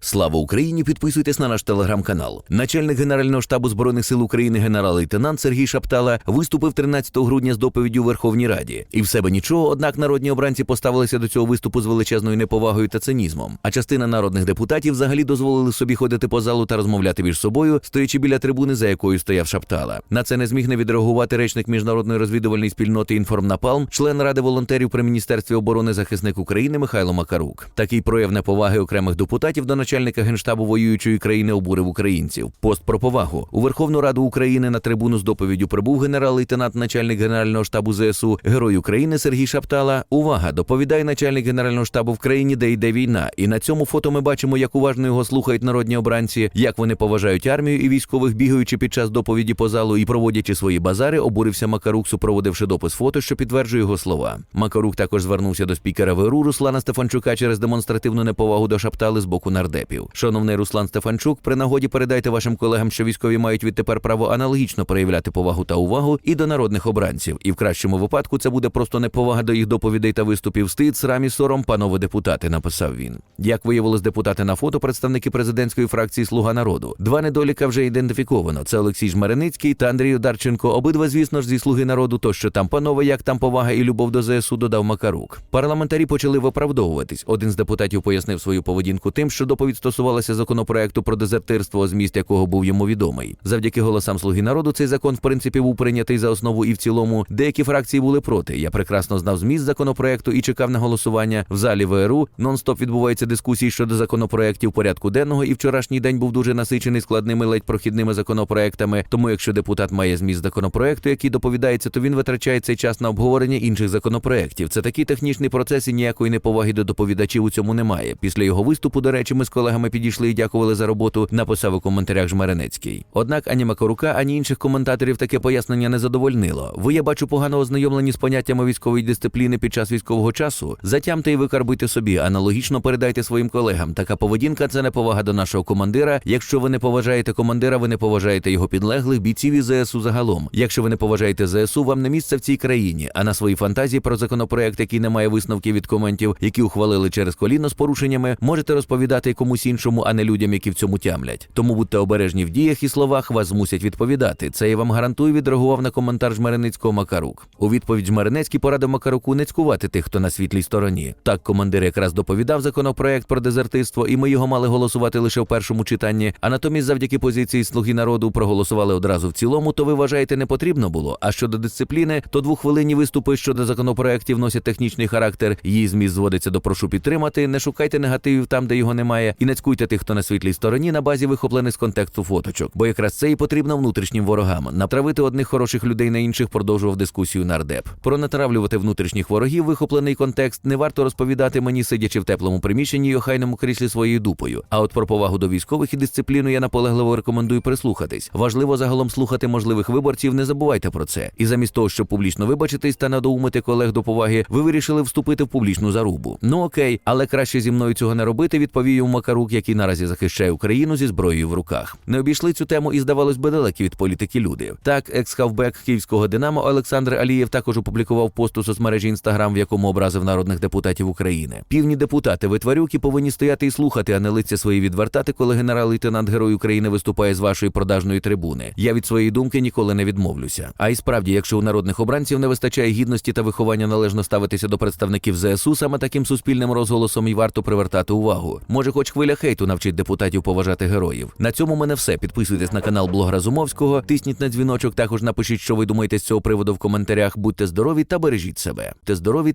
Слава Україні! Підписуйтесь на наш телеграм-канал. Начальник Генерального штабу збройних сил України генерал-лейтенант Сергій Шаптала виступив 13 грудня з доповіддю у Верховній Раді. І в себе нічого, однак народні обранці поставилися до цього виступу з величезною неповагою та цинізмом. А частина народних депутатів взагалі дозволили собі ходити по залу та розмовляти між собою, стоячи біля трибуни, за якою стояв Шаптала. На це не зміг не відреагувати речник міжнародної розвідувальної спільноти Інформнапалм, член ради волонтерів при міністерстві оборони захисник України Михайло Макарук. Такий прояв неповаги окремих депутатів до начальника генштабу воюючої країни обурив українців. Пост про повагу у Верховну Раду України на трибуну з доповіддю прибув генерал-лейтенант, начальник генерального штабу ЗСУ, герой України Сергій Шаптала. Увага! Доповідає начальник генерального штабу в країні, де йде війна. І на цьому фото ми бачимо, як уважно його слухають народні обранці, як вони поважають армію і військових, бігаючи під час доповіді по залу і проводячи свої базари, обурився Макарук, супроводивши допис фото, що підтверджує його слова. Макарук також звернувся до спікера ВРУ Руслана Стефанчука через демонстративну неповагу до Шаптали з боку нардепів. Шановний Руслан Стефанчук, при нагоді передайте вашим колегам, що військові мають відтепер право аналогічно проявляти повагу та увагу і до народних обранців. І в кращому випадку це буде просто неповага до їх доповідей та виступів. Стид, срам і сором, панове депутати, написав він. Як виявилось депутати на фото, представники президентської фракції Слуга народу. Два недоліка вже ідентифіковано. Це Олексій Жмареницький та Андрій Одарченко. Обидва, звісно ж, зі слуги народу. То що там, панове, як там повага і любов до ЗСУ, додав Макарук. Парламентарі почали виправдовуватись. Один з депутатів пояснив свою поведінку тим, що доповідь стосувалася законопроекту про дезертирство, зміст якого був йому відомий. Завдяки голосам слуги народу цей закон, в принципі, був прийнятий за основу і в цілому. Деякі фракції були проти. Я прекрасно знав зміст законопроекту і чекав на голосування. В залі ВРУ нон-стоп відбуваються дискусії щодо законопроектів порядку денного, і вчорашній день був дуже насичений складними ледь прохідними законопроектами. Тому, якщо депутат має зміст законопроекту, який доповідається, то він витрачає цей час на обговорення інших законопроектів. Це такий технічний процес і ніякої неповаги до доповідачів у цьому немає. Після його виступу, до речі, ми з колегами підійшли і дякували за роботу. Написав у коментарях Жмеренецький. Однак ані Макарука, ані інших коментаторів таке пояснення не задовольнило. Ви я бачу погано ознайомлені з поняттями військової дисципліни під час військового часу. Затямте і викарбуйте собі. Аналогічно передайте своїм колегам. Така поведінка це неповага до нашого командира. Якщо ви не поважаєте командира, ви не поважаєте його підлеглих бійців і ЗСУ загалом. Якщо ви не поважаєте ЗСУ, вам не місце в цій країні. А на свої фантазії про законопроект, який не має висновків від коментів, які ухвалили через коліно з порушеннями, можете розповідати комусь іншому, а не людям, які в цьому тямлять. Тому будьте обережні в діях і словах, вас змусять відповідати. Це я вам гарантую, відреагував на коментар Жмереницького Макарук. У відповідь Жмеренецький порадив Макаруку не цькувати тих, хто на світлій стороні. Так командир якраз доповідав законопроект про дезертирство, і ми його мали голосувати лише в першому читанні. А натомість, завдяки позиції слуги народу, проголосували одразу в цілому. То ви вважаєте, не потрібно було. А щодо дисципліни, то двохвилинні виступи щодо законопроектів носять технічний характер. Її зміст зводиться до прошу підтримати. Не шукайте негативів там, де його немає, і не цькуйте тих, хто на світлій стороні на базі вихоплених з контексту фоточок. Бо якраз це і потрібно внутрішнім ворогам. Натравити одних хороших людей на інших продовжував дискусію нардеп. Про натравлювати внутрішніх ворогів вихоплений контекст не варто розповідати мені, сидячи в теплому приміщенні й охайному кріслі своєю дупою. А от про повагу до військових і дисципліну я наполегливо рекомендую прислухатись. Важливо загалом слухати можливих виборців. Не забувайте про це. І замість того, щоб публічно вибачитись та надоумити колег до поваги, ви вирішили вступити в публічну зарубу. Ну окей, але краще зі мною цього не робити. Відповів Макарук, який наразі захищає Україну зі зброєю в руках. Не обійшли цю тему і здавалось би далекі від політики люди. Так, екс-хавбек київського Динамо Олександр Алієв також опублікував пост у соцмережі Інстаграм, в якому образив народних депутатів України. Півні депутати витварюки повинні стояти і слухати, а не лиця свої відвертати, коли генерал-лейтенант Герой України виступає з вашої продажної трибуни. Я від своєї думки ніколи не відмовлюся. А й справді, якщо у народних обранців не вистачає гідності та виховання належно ставитися до представників ЗСУ, саме таким суспільним розголосом і варто привертати увагу. Може, хоч хвиля хейту навчить депутатів поважати героїв. На цьому мене все. Підписуйтесь на канал Блог Разумовського, тисніть на дзвіночок. Також напишіть, що ви думаєте з цього приводу в коментарях. Будьте здорові та бережіть себе. Те здорові